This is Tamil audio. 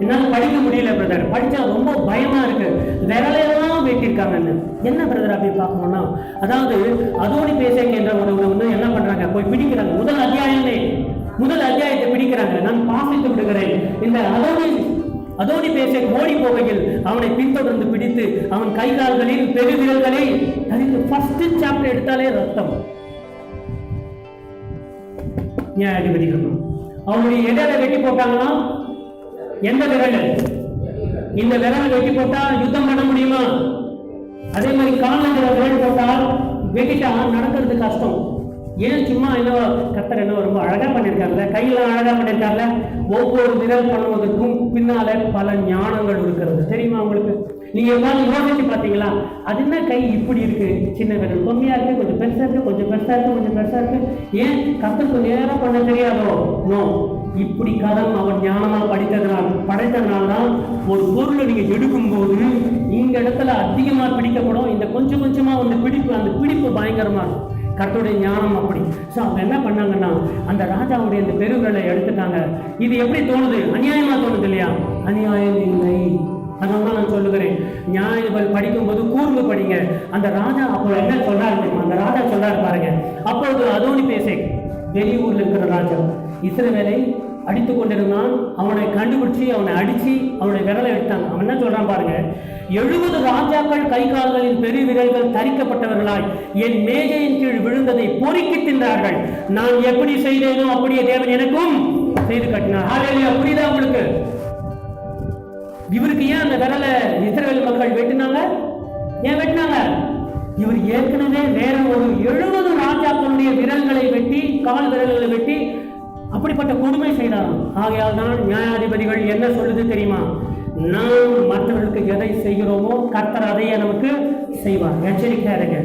என்னால படிக்க முடியல பிரதர் படிச்சா ரொம்ப பயமா இருக்கு. விரலையெல்லாம் வெட்டியிருக்காங்கன்னு. என்ன பிரதர் அப்படி பார்க்கணும்னா? அதாவது அதோடு பேசுங்க என்ற ஒரு வந்து என்ன பண்றாங்க? போய் பிடிக்கிறாங்க. முதல் அத்தியாயமே. முதல் அத்தியாயத்தை பிடிக்கிறாங்க. நான் பாசித்து விடுகிறேன். இந்த அதோடு அதோடு பேச ஓடி போகையில் அவனை பின்தொடர்ந்து பிடித்து அவன் கை கால்களில் பெருவிரல்களை தரித்து ஃபர்ஸ்ட் சாப்டர் எடுத்தாலே ரத்தம். நியாயாதிபதிகள் அவனுடைய எடையில வெட்டி போட்டாங்கன்னா எந்த விரல்? இந்த விரல் வெட்டி போட்டா யுத்தம் பண்ண முடியுமா? அதே மாதிரி காலில் விரல் போட்டால் வெட்டிட்டா நடக்கிறது கஷ்டம். ஏன் சும்மா என்ன கத்தர் என்ன ரொம்ப அழகா பண்ணியிருக்காங்கல்ல கையெல்லாம் அழகா பண்ணியிருக்காருல்ல? ஒவ்வொரு விரல் பண்ணுவதற்கும் பின்னால பல ஞானங்கள் இருக்கிறது. தெரியுமா உங்களுக்கு? நீங்க எல்லாம் யோசிச்சு பார்த்தீங்களா? அது என்ன கை இப்படி இருக்கு? சின்ன விரல் கம்மியா இருக்கு கொஞ்சம் பெருசா இருக்கு கொஞ்சம் பெருசா இருக்கு கொஞ்சம் பெருசா இருக்கு. ஏன் கத்தருக்கு நேரம் பண்ண தெரியாதோ? நோ இப்படி கதம் அவன் ஞானமா படித்ததுனால் படைத்ததுனால தான் ஒரு பொருளை நீங்க எடுக்கும்போது இந்த இடத்துல அதிகமா பிடிக்கப்படும். இந்த கொஞ்சம் கொஞ்சமா வந்து பிடிப்பு அந்த பிடிப்பு பயங்கரமா இருக்கும். கர்த்தருடைய ஞானம் அப்படி. ஸோ அவங்க என்ன பண்ணாங்கன்னா அந்த ராஜாவுடைய அந்த பெருவிரலை எடுத்துட்டாங்க. இது எப்படி தோணுது? அநியாயமா தோணுது இல்லையா? அநியாயம் இல்லை. அதனால நான் சொல்லுகிறேன் நியாயங்கள் படிக்கும்போது கூர்ந்து படிங்க. அந்த ராஜா அப்போ என்ன சொல்றாரு அந்த ராஜா சொல்றாரு பாருங்க. அப்பொழுது அதோனி பேசே வெளியூர்ல இருக்கிற ராஜா. இஸ்ரவேலை அடித்து கொண்டிருந்தான். அவனை கண்டுபிடிச்சு அவனை அடிச்சு அவனுடைய விரலை எடுத்தாங்க அவன் என்ன சொல்றான் பாருங்க. எழுபது ராஜாக்கள் கை கால்களின் பெரு விரல்கள் தரிக்கப்பட்டவர்களாய் என் மேஜையின் கீழ் விழுந்ததை பொறுக்கி தின்றார்கள். நான் எப்படி செய்தேனோ அப்படியே தேவன் எனக்கும் செய்து கட்டினார். புரியுதா உங்களுக்கு? இவருக்கு ஏன் அந்த விரலை இஸ்ரவேல் மக்கள் வெட்டினாங்க? ஏன் வெட்டினாங்க? இவர் ஏற்கனவே வேற ஒரு எழுபது ராஜாக்களுடைய விரல்களை வெட்டி கால் விரல்களை அப்படிப்பட்ட கொடுமை செய்தாராம் ஆகையால் தான் நியாயாதிபதிகள் என்ன சொல்லுது தெரியுமா? நாம் மற்றவர்களுக்கு எதை செய்கிறோமோ கர்த்தர் அதையே நமக்கு செய்வார். எச்சரிக்கையா இருங்க.